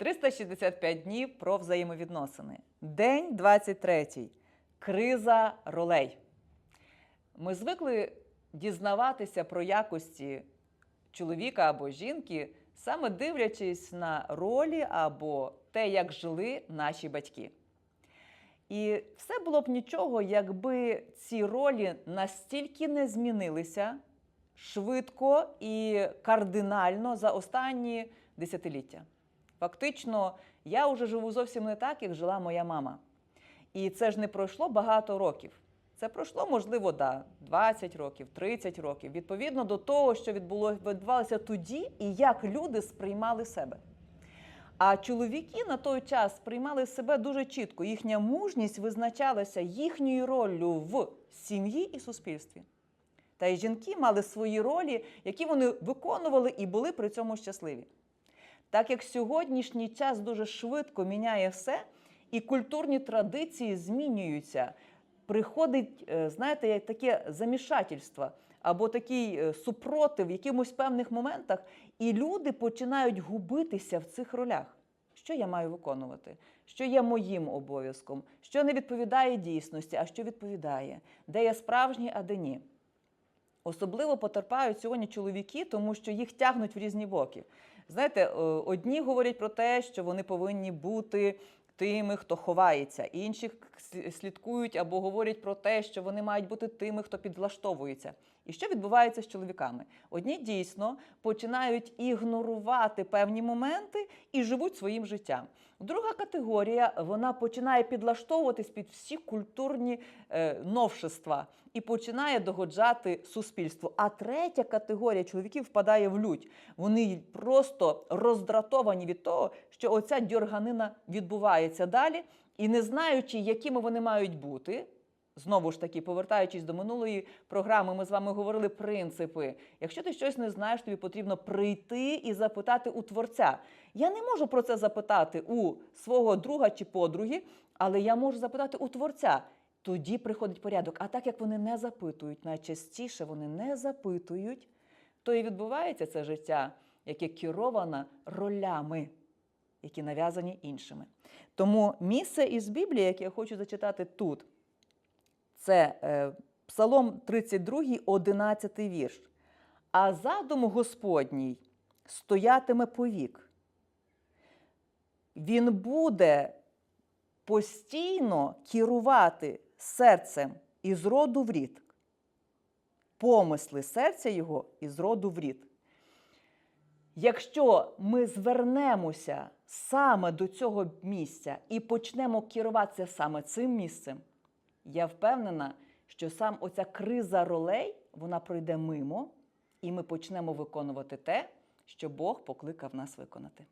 365 днів про взаємовідносини. День 23. Криза ролей. Ми звикли дізнаватися про якості чоловіка або жінки, саме дивлячись на ролі або те, як жили наші батьки. І все було б нічого, якби ці ролі настільки не змінилися швидко і кардинально за останні десятиліття. Фактично, я вже живу зовсім не так, як жила моя мама. І це ж не пройшло багато років. Це пройшло, можливо, да, 20 років, 30 років, відповідно до того, що відбувалося тоді, і як люди сприймали себе. А чоловіки на той час сприймали себе дуже чітко. Їхня мужність визначалася їхньою роллю в сім'ї і суспільстві. Та й жінки мали свої ролі, які вони виконували і були при цьому щасливі. Так як сьогоднішній час дуже швидко міняє все, і культурні традиції змінюються, приходить, е, знаєте, як таке замішательство або такий е, супротив в якимось певних моментах, і люди починають губитися в цих ролях. Що я маю виконувати? Що є моїм обов'язком? Що не відповідає дійсності, а що відповідає? Де я справжній, а де ні? Особливо потерпають сьогодні чоловіки, тому що їх тягнуть в різні боки. Знаєте, е, одні говорять про те, що вони повинні бути тими, хто ховається, інші слідкують або говорять про те, що вони мають бути тими, хто підлаштовується. І що відбувається з чоловіками? Одні дійсно починають ігнорувати певні моменти і живуть своїм життям. Друга категорія вона починає підлаштовуватись під всі культурні е, новшества і починає догоджати суспільству. А третя категорія чоловіків впадає в лють. Вони просто роздратовані від того, що оця дьорганина відбувається далі, і не знаючи, якими вони мають бути. Знову ж таки, повертаючись до минулої програми, ми з вами говорили принципи. Якщо ти щось не знаєш, тобі потрібно прийти і запитати у творця. Я не можу про це запитати у свого друга чи подруги, але я можу запитати у творця. Тоді приходить порядок. А так як вони не запитують, найчастіше вони не запитують, то і відбувається це життя, яке кероване ролями, які нав'язані іншими. Тому місце із Біблії, яке я хочу зачитати тут, це е, Псалом 32, 11 вірш. А задум Господній стоятиме повік. Він буде постійно керувати серцем із роду в рід. Помисли серця його із роду в рід. Якщо ми звернемося саме до цього місця і почнемо керуватися саме цим місцем, я впевнена, що сам оця криза ролей вона пройде мимо, і ми почнемо виконувати те, що Бог покликав нас виконати.